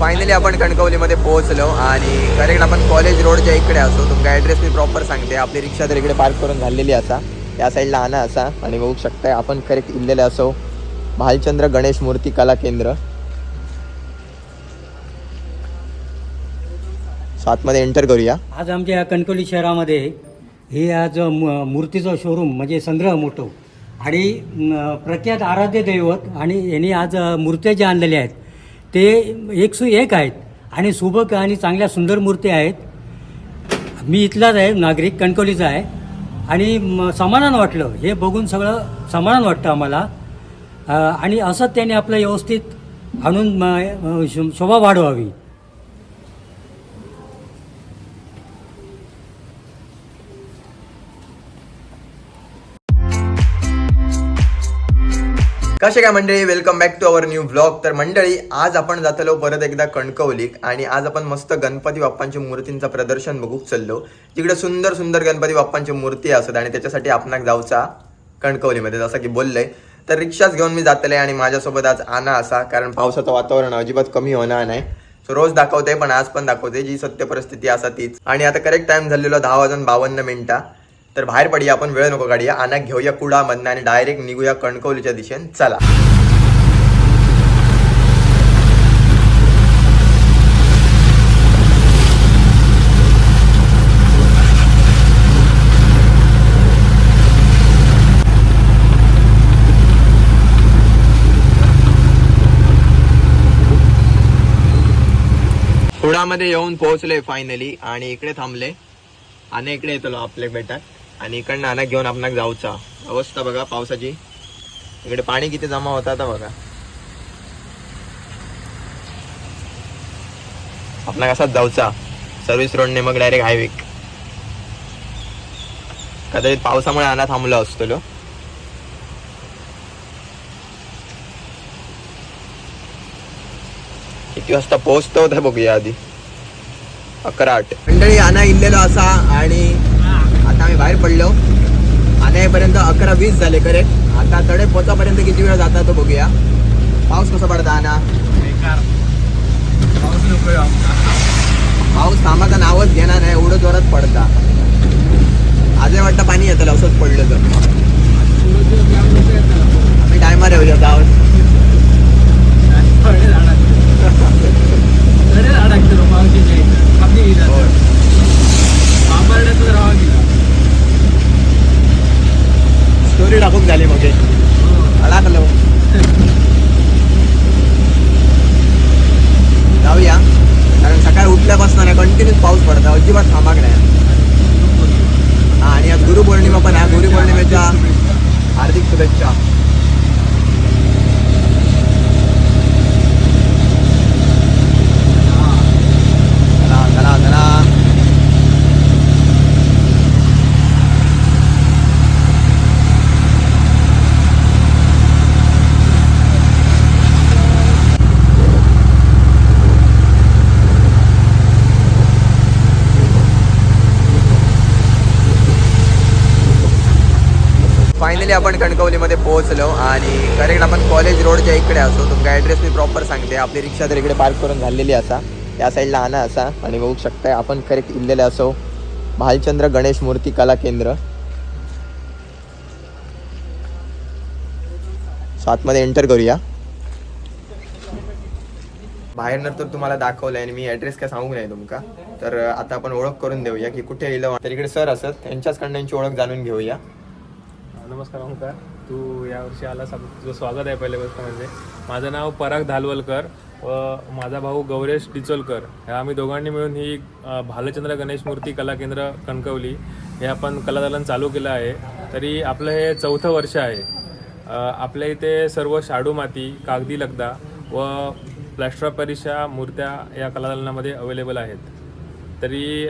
Finally आपण कणकवलीमध्ये पोहोचलो आणि करेक्ट आपण कॉलेज रोडच्या इकडे असो तुमका ॲड्रेस मी प्रॉपर सांगते. आपली रिक्षा तर इकडे पार्क करून घाललेली असा या साईडला आणा असा आणि बघू शकताय आपण करेक्ट इल्लेले असो. भालचंद्र गणेश मूर्ती कला केंद्र. सातमध्ये आतमध्ये एंटर करूया. आज आमच्या या कणकवली शहरामध्ये हे आज मूर्तीचं शोरूम म्हणजे संग्रह मोठो. आणि प्रख्यात आराध्य दैवत आणि यांनी आज मूर्त्या ज्या आणलेल्या आहेत ते एक सु एक आहेत आणि सुबक आणि चांगल्या सुंदर मूर्ती आहेत. मी इथलाच आहे नागरिक कणकवलीचा आहे. आणि म, समाधान वाटलं. हे बघून सगळं समाधान वाटतं आम्हाला. आणि असंच त्याने आपलं व्यवस्थित आणून शोभा वाढवावी. कसे काय मंडळी? Welcome back to our new blog तर मंडळी आज आपण जातलो परत एकदा कणकवलीक आणि आज आपण मस्त गणपती बाप्पांच्या मूर्तींचं प्रदर्शन बघूक चाललो. तिकडे सुंदर सुंदर गणपती बाप्पांची मूर्ती असत आणि त्याच्यासाठी आपणाक जाऊचा कणकवलीमध्ये जसं की बोललंय. तर रिक्षाच घेऊन मी जातले आणि माझ्यासोबत आज आणा असा कारण पावसाचं वातावरण अजिबात कमी होणार नाही. सो रोज दाखवते पण आज पण दाखवते जी सत्य परिस्थिती असा तीच. आणि आता करेक्ट टाइम झालेलो दहा वाजून बावन्न मिनिटा. तर बाहेर पडूया आपण वेळ नको काढूया. आणा घेऊया कुडामधनं आणि डायरेक्ट निघूया कणकवलीच्या दिशेने. चला. कुडामध्ये येऊन पोहोचले फायनली आणि इकडे थांबले. आणि इकडे येतो आपल्या बेटात आणि इकडनं अनाक घेऊन आपणाक जाऊचा. अवस्था बघा पावसाची. इकडे पाणी किती जमा होता आता बघा. आपणाक असाच जाऊचा. सर्व्हिस रोडने मग डायरेक्ट हायवे कदाचित पावसामुळे आणा थांबलो असतो किती वाजता पोहोचतो ते बघूया आधी. अकरा आठ. मंडळी आणा इल्लेलो असा आणि आम्ही बाहेर पडलो. आणा येईपर्यंत अकरा वीस झाले करेक्ट आता तडे पोचापर्यंत किती वेळ जाता तो बघूया. पाऊस कसा पडता आणा पाऊस थांबाचं नावच घेणार नाही एवढं जोरात पडता. आजही वाटतं पाणी येतं असंच पडलं तर. आम्ही टायमार येऊया गावात स्टोरी टाकून झाली मग अडकलो जाऊया. कारण सकाळी उठल्यापासून नाही कंटिन्यू पाऊस आहे अजिबात थांबाक नाही. हा, आणि आज गुरुपौर्णिमा पण आहे. गुरुपौर्णिमेच्या हार्दिक शुभेच्छा चला चला चला फायनली आपण कणकवलीमध्ये पोहोचलो आणि करेक्ट आपण कॉलेज रोडच्या इकडे असो तुमका ॲड्रेस मी प्रॉपर सांगते. आपली रिक्षा तर इकडे पार्क करून झालेली असा त्या साईडला आणा असा आणि बघू शकताय आपण करेक्ट इल्लेले असो. भालचंद्र गणेश मूर्ती कला केंद्र. So आतमध्ये एंटर करूया. बाहेरनं तर तुम्हाला दाखवलंय आणि मी ॲड्रेस काय सांगू नाही तुमका. तर आता आपण ओळख करून देऊया की कुठे येईल तर इकडे सर असत. त्यांच्याचकडनं कडनं ओळख जाणून घेऊया. नमस्कार ओंकार. तू यावर्षी आलास आप- तुझं स्वागत आहे पहिल्या गोष्ट म्हणजे माझं नाव पराग धालवलकर व माझा भाऊ गौरेश डिचोलकर. ह्या आम्ही दोघांनी मिळून ही भालचंद्र गणेश मूर्ती कला केंद्र कणकवली. हे आपण कलादालन चालू केलं आहे. तरी आपलं हे चौथं वर्ष आहे. आपल्या इथे सर्व शाडू माती कागदी लगदा व प्लॅस्टर परीक्षा मूर्त्या या कलादालनामध्ये अवेलेबल आहेत. तरी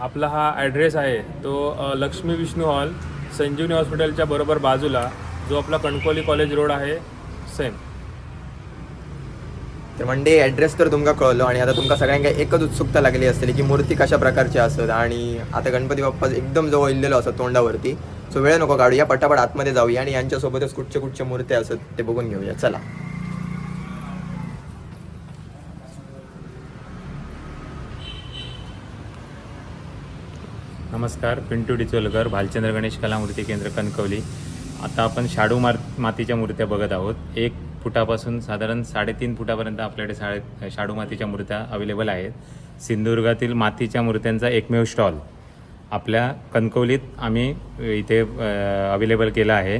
आपला हा ॲड्रेस आहे तो लक्ष्मी विष्णू हॉल. संजीवनी हॉस्पिटलच्या बरोबर बाजूला जो आपला कणकोली कॉलेज रोड आहे सेम तर म्हणजे ॲड्रेस तर तुमका कळलो आणि आता तुमका सगळ्यांका एकच उत्सुकता लागली असली की मूर्ती कशा प्रकारची असत आणि आता गणपती बाप्पा एकदम जवळ इल्लेलो असत तोंडावरती. सो वेळ नको काढूया पटापट आतमध्ये जाऊया आणि यांच्यासोबतच कुठच्या कुठच्या मूर्त्या असत ते बघून घेऊया. चला. नमस्कार पिंटू डिचोलकर भालचंद्र गणेश कलामूर्ती केंद्र कणकवली. आता आपण शाडू मार मातीच्या मूर्त्या बघत आहोत. एक फुटापासून साधारण साडेतीन फुटापर्यंत आपल्याकडे साडे शाडू मातीच्या मूर्त्या अवेलेबल आहेत. सिंधुदुर्गातील मातीच्या मूर्त्यांचा एकमेव स्टॉल आपल्या कणकवलीत आम्ही इथे अवेलेबल केला आहे.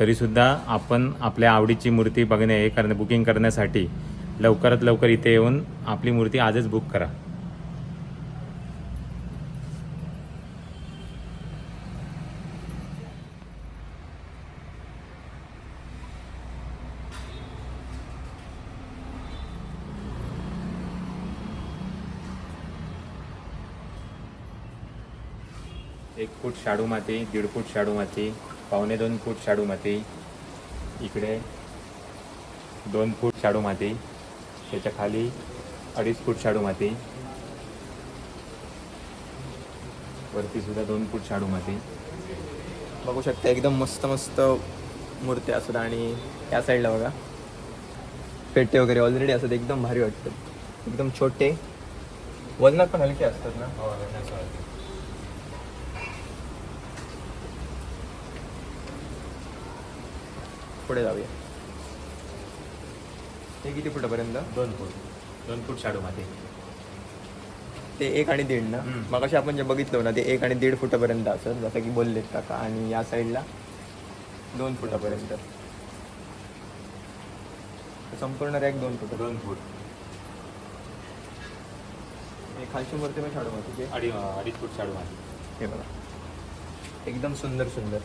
तरीसुद्धा आपण आपल्या आवडीची मूर्ती बघणे हे करणे बुकिंग करण्यासाठी लवकरात लवकर इथे येऊन आपली मूर्ती आजच बुक करा. एक फूट शाडू माती दीड फूट शाडू माती पावणे दोन फूट शाडू माती इकडे दोन फूट शाडू माती त्याच्याखाली अडीच फूट शाडू माती वरती सुद्धा दोन फूट शाडू माती. बघू शकता एकदम मस्त मस्त मूर्त्या असतात आणि या साईडला बघा. पेटे वगैरे ऑलरेडी असतात एकदम भारी वाटतात. एकदम छोटे. वजनात पण हलके असतात ना? पुढे जाऊया. ते किती फुटापर्यंत? दोन फूट. दोन फूट शाडू माती ते एक आणि दीड ना. मग असे आपण जे बघितलं ना ते एक आणि दीड फुटापर्यंत असत जसं की बोललेत काका. आणि या साईडला दोन फुटापर्यंत. संपूर्ण रॅक दोन फुट. दोन फूट. खालची मूर्ती पण शाडू मातीची. अडी अडीच फूट शाडू माती हे बघा. एकदम सुंदर सुंदर.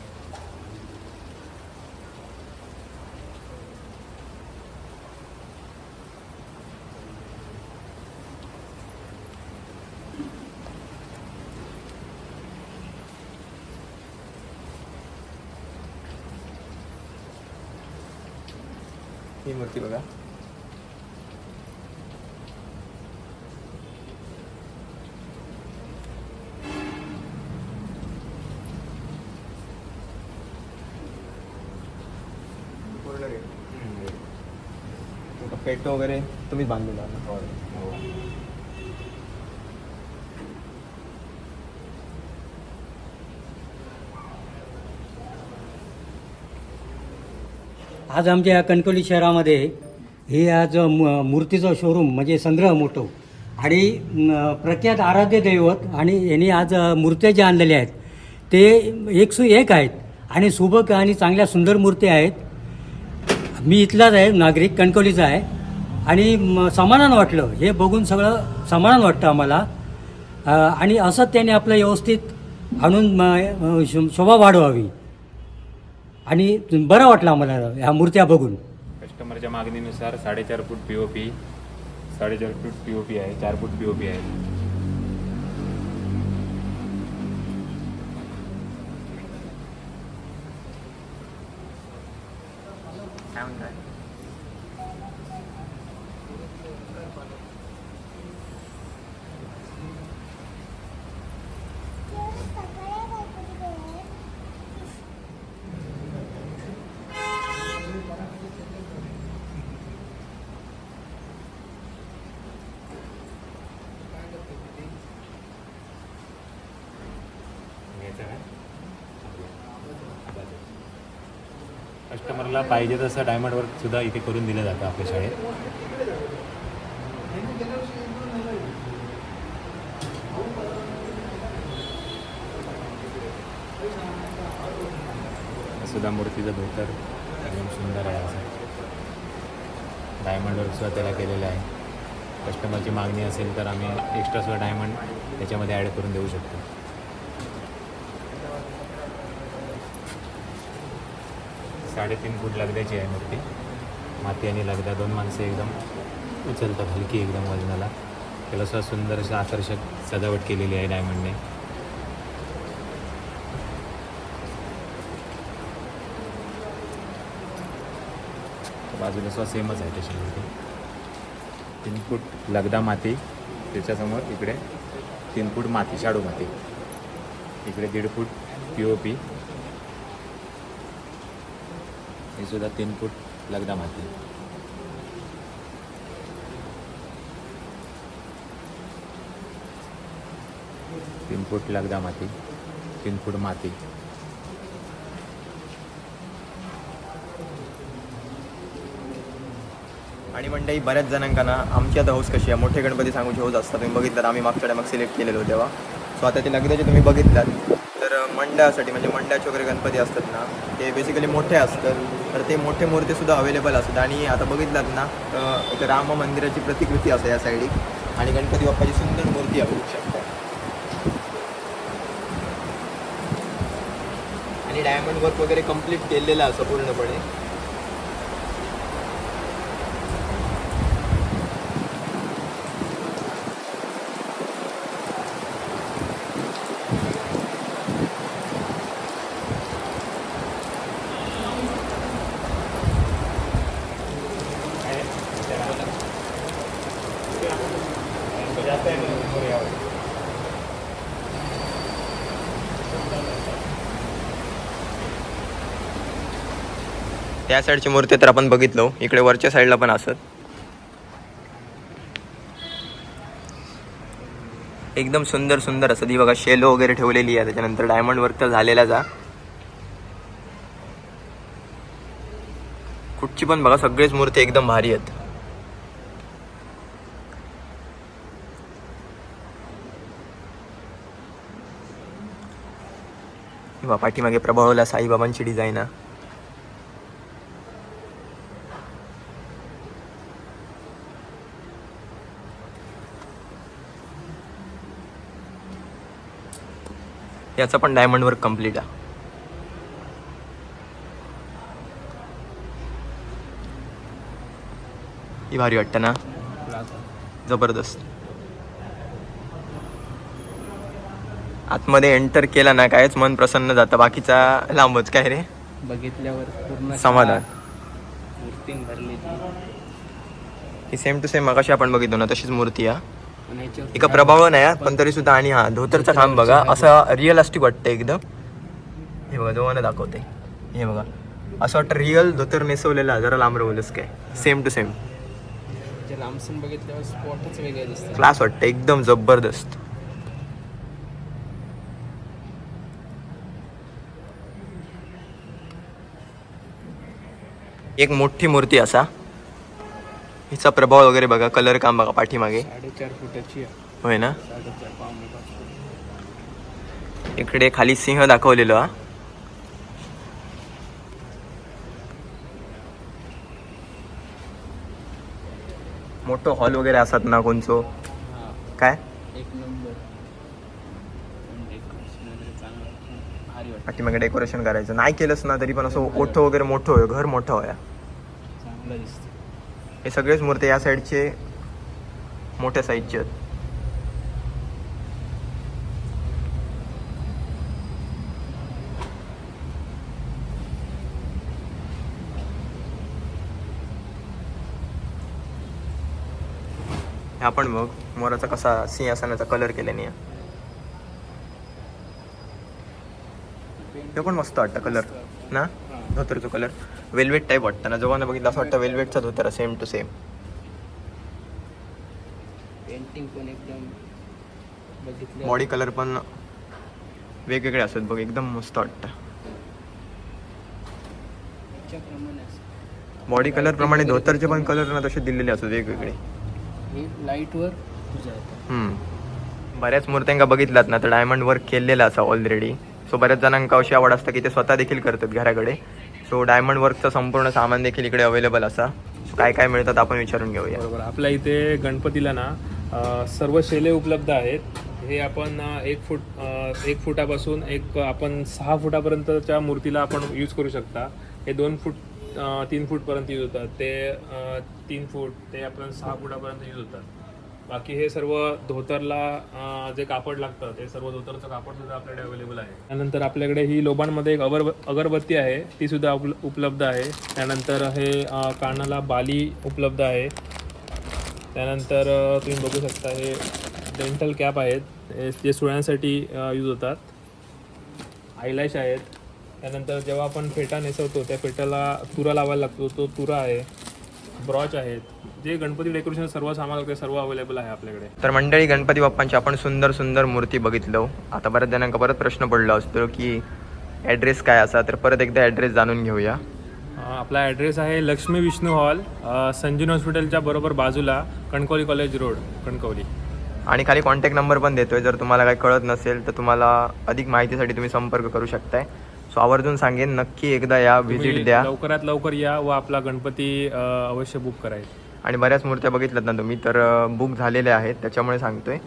मूर्ती बघा. पेटो वगैरे तुम्हीच बांधलेला आहे ना? आज आमच्या या कणकवली शहरामध्ये हे आज म मूर्तीचं शोरूम म्हणजे संग्रह मोठो. आणि प्रख्यात आराध्य दैवत आणि यांनी आज मूर्त्या ज्या आणलेल्या आहेत ते एक सु एक आहेत आणि सुबक आणि चांगल्या सुंदर मूर्ती आहेत. मी इथलाच आहे नागरिक कणकवलीचा आहे. आणि समाधान वाटलं. हे बघून सगळं समाधान वाटतं आम्हाला. आणि असं त्यांनी आपलं व्यवस्थित आणून शो- शोभा वाढवावी. आणि बरं वाटलं आम्हाला ह्या मूर्त्या बघून. कस्टमरच्या मागणीनुसार साडेचार फूट पी ओ पी साडेचार फूट पी ओ पी आहे चार फूट पी ओ पी आहे. काय म्हणताय? कस्टमरला पाहिजे तसं डायमंड वर्क सुद्धा इथे करून दिलं जातं आपल्या शाळेत. सुद्धा मूर्तीचं धोतर एकदम सुंदर आहे असं. डायमंड वर्क सुद्धा त्याला केलेलं आहे. कस्टमरची मागणी असेल तर आम्ही एक्स्ट्रा सुद्धा डायमंड त्याच्यामध्ये ॲड करून देऊ शकतो. साडेतीन फूट लगद्याची आहे मूर्ती. माती आणि लगदा दोन माणसं एकदम उचलतात हलकी एकदम वजनाला. त्याला असं सुंदर असं आकर्षक सजावट केलेली आहे डायमंडने बाजूला सुद्धा सेमच आहे त्याच्यामध्ये मूर्ती. तीन फूट लगदा माती त्याच्यासमोर इकडे तीन फूट माती शाडू माती. इकडे दीड फूट पी ओ पी हे सुद्धा तीन फूट लगदा माती तीन फूट लगदा माती तीन फूट माती. आणि मंडळी बऱ्याच जणांका ना आमची आता हौस कशी आहे? मोठे गणपती सांगूची हौस असतात तुम्ही बघितलं आम्ही मागच्या टायमाक सिलेक्ट केलेलो तेव्हा. सो आता ते लगद्याचे तुम्ही बघितलात मंडळासाठी म्हणजे मंडळाचे वगैरे गणपती असतात ना ते बेसिकली मोठे असतात. तर ते मोठे मूर्तीसुद्धा अवेलेबल असतात. आणि आता बघितलात ना एक राम मंदिराची प्रतिकृती असते या साईडीक आणि गणपती बाप्पाची सुंदर मूर्ती आहे. बघू शकता. आणि डायमंड वर्क वगैरे कंप्लीट केलेलं असं पूर्णपणे. त्या साईडची मूर्ती तर आपण बघितलो. इकडे वरच्या साईडला पण असत. एकदम सुंदर सुंदर असं. ती बघा शेलो वगैरे ठेवलेली आहे. त्याच्यानंतर डायमंड वर्क तर झालेला जा कुठची पण बघा सगळेच मूर्ती एकदम भारी आहेत. पाठीमागे प्रभावला साईबाबांची डिझाईन आहे. याचा पण डायमंड वर्क कंप्लीट आहे. ही भारी वाटतं ना? जबरदस्त. आतमध्ये एंटर केला ना कायच मन प्रसन्न जातं. बाकीचा लांबच काय रे? बघितल्यावर पूर्ण समाधान. मूर्तीन भरलेली. ही सेम टू सेम मगाशी आपण बघितलो ना तशीच मूर्ती आहे. एका प्रभाव नाही आहे, पण तरी सुद्धा आणि हा धोतरचा काम बघा. असं रिअलिस्टिक वाटतं एकदम. हे बघा दोघांना दाखवते हे बघा. असं वाटतं रिअल धोतर नेसवलेला जरा लांब रवलंच काय. सेम टू सेम जे लांबसून बघितल्यावर स्पॉटच वेगळे दिसतात क्लास वाटतं एकदम जबरदस्त. एक मोठी मूर्ती असा. हिचा प्रभाव वगैरे बघा कलर काम बघा पाठीमागे. साडेचार फुटाची आहे. होय ना? साडेचार पावणे पाच फूट. इकडे खाली सिंह दाखवलेलो हा. मोठं हॉल वगैरे असतात ना कोणचो? हा. काय? एक नंबर. डेकोरेशन वगैरे चांगलं भारी वाटतं. पाठीमागे डेकोरेशन करायचं. नाही केलंच ना तरी पण असं ओठं वगैरे मोठं होय घर मोठं होया. चांगलं दिसतं हे सगळेच मूर्ती या साईडचे मोठ्या साईजचे आहेत. हा पण बघ मोराचा कसा सिंहासनाचा कलर केल्याने हे पण मस्त वाटतं कलर ना? धोतरचा कलर वेल्वेट टाईप वाटतं ना. जेव्हा बघितलं असं वाटतं वेल्वेटचा धोतर सेम टू सेम पेंटिंग पण एकदम बॉडी कलर पण वेगवेगळे असतात बघ एकदम मस्त वाटतं. बॉडी कलर प्रमाणे धोतरचे पण कलर ना तसे दिलेले असतात वेगवेगळे. हे लाईटवर. बऱ्याच मूर्त्यांका बघितलात ना तर डायमंड वर्क केलेला असा ऑलरेडी सो बऱ्याच जणांका अशी आवड असतं की ते स्वतः देखील करतात घराकडे. सो डायमंड वर्कचं संपूर्ण सामान देखील इकडे अवेलेबल असा. काय काय मिळतात आपण विचारून घेऊया. बरोबर. आपल्या इथे गणपतीला ना अ, सर्व शेले उपलब्ध आहेत. हे आपण अ, एक फूट अ, एक फुटापासून एक आपण सहा फुटापर्यंतच्या मूर्तीला आपण यूज करू शकता. हे दोन फूट अ, तीन फूटपर्यंत यूज होतात. ते अ, तीन फूट ते आपण सहा फुटापर्यंत यूज होतात. बाकी हे सर्व धोतरला जे कापड लागतं ते सर्व धोतरचं कापड सुद्धा आपल्याकडे अवेलेबल आहे. त्यानंतर आपल्याकडे ही लोबांमध्ये एक अगर अगरबत्ती आहे ती सुद्धा उपलब्ध आहे. त्यानंतर हे कानाला बाली उपलब्ध आहे. त्यानंतर तुम्ही बघू शकता हे डेंटल कॅप आहेत. जे सुळ्यांसाठी यूज होतात. आयलॅश आहेत. त्यानंतर जेव्हा आपण फेटा नेसवतो त्या फेट्याला तुरा लावायला लागतो. तो तुरा आहे. ब्रॉच आहेत जे गणपती डेकोरेशन सर्व सामान वगैरे सर्व अवेलेबल आहे आपल्याकडे. तर मंडळी गणपती बाप्पांची आपण सुंदर सुंदर मूर्ती बघितलो. आता बऱ्याच जणांका परत प्रश्न पडला असतो की ॲड्रेस काय असा तर परत एकदा ॲड्रेस जाणून घेऊया. आपला ॲड्रेस आहे लक्ष्मी विष्णू हॉल अ, संजीवन हॉस्पिटलच्या बरोबर बाजूला कणकवली कॉलेज रोड कणकवली. आणि खाली कॉन्टॅक्ट नंबर पण देतोय. जर तुम्हाला काही कळत नसेल तर तुम्हाला अधिक माहितीसाठी तुम्ही संपर्क करू शकताय. सो आवर्जून सांगेन नक्की एकदा या व्हिजिट द्या. लवकरात लवकर या व आपला गणपती अवश्य बुक करायचा आणि बऱ्याच मूर्त्या बघितल्यात ना तुम्ही तर बुक झालेल्या आहेत त्याच्यामुळे सांगतोय.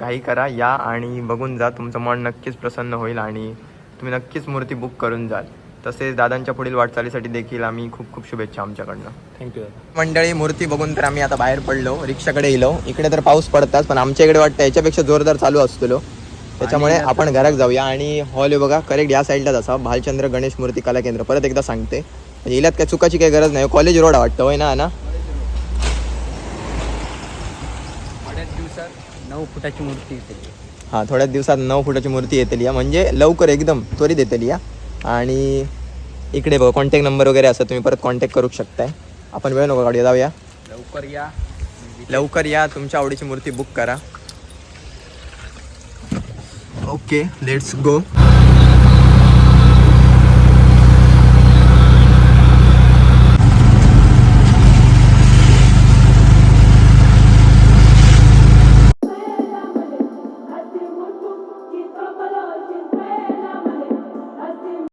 घाई करा या आणि बघून जा तुमचं मन नक्कीच प्रसन्न होईल आणि तुम्ही नक्कीच मूर्ती बुक करून जाल. तसेच दादांच्या पुढील वाटचालीसाठी देखील आम्ही खूप खूप शुभेच्छा आमच्याकडनं. थँक्यू मंडळी मूर्ती बघून तर आम्ही आता बाहेर पडलो रिक्षाकडे येलो इकडे तर पाऊस पडतात पण आमच्या इकडे वाटतं याच्यापेक्षा जोरदार चालू असतो त्याच्यामुळे आपण घरात जाऊया आणि हॉल बघा करेक्ट या साईडलाच असा. भालचंद्र गणेश मूर्ती कला केंद्र परत एकदा सांगते. म्हणजे इलात काय चुकाची काही गरज नाही. कॉलेज रोड वाटतं होय ना ना थोड्याच दिवसात नऊ फुटाची मूर्ती येते. हां थोड्याच दिवसात नऊ फुटाची मूर्ती येतेली या म्हणजे लवकर एकदम त्वरित येतेली या आणि इकडे बघा कॉन्टॅक्ट नंबर वगैरे असं तुम्ही परत कॉन्टॅक्ट करू शकताय. आपण वेळ नको गाडी जाऊया. लवकर या. लवकर या तुमच्या आवडीची मूर्ती बुक करा. okay let's go.